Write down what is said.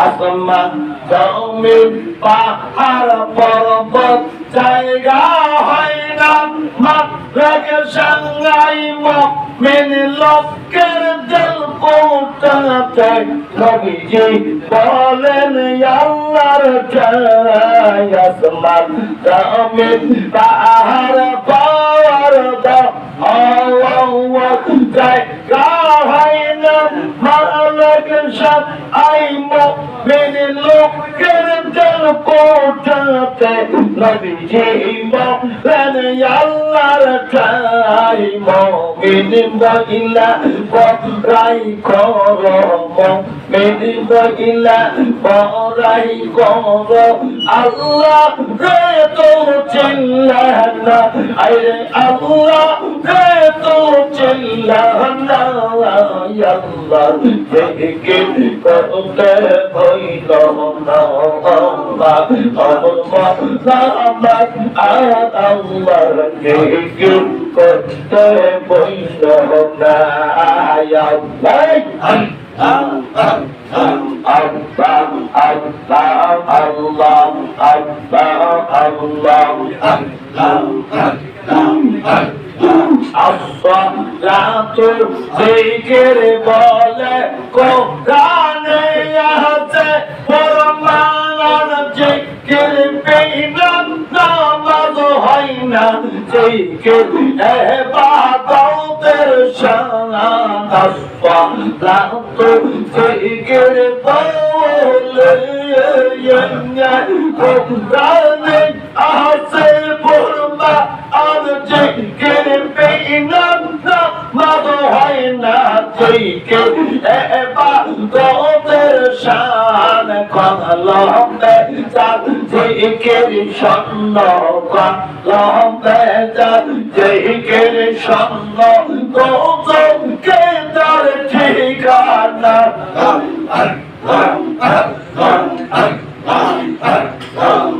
আসমান জমিন পাহাড় পর্বত জায়গা হয় না মাত্রাকে সাঙ্গাই মেন লোকের পৌঁছাতে নবীজি বলেন, আল্লাহর চাই আসমান আমি তাহার পাওয়ার দাই কাহাইনা মালক সব আই মুমিন লোকের জল পৌঁছাতে। নবীজি বলেন, আল্লাহর চাই ঠাই মমিন বইলা বরাই কর মমিন বইলা বরাই কর। আল্লাহ রে তো চিল্লানা আরে আল্লাহ রে তো চিল্লানা আল্লাহ আল্লাহ করতে বৈল না রাতুর দিকের বলে কোরআনে আছে পরম কে? বাবাউদের সালাতো ফিকির বলে আসে বল শরীকে এবাদতের শান কলমে চাঁদ জিকের সন্ন কলমে চাঁদ জিকের সন্ন তোকে তার ঠিকানা Oh, oh, oh, oh.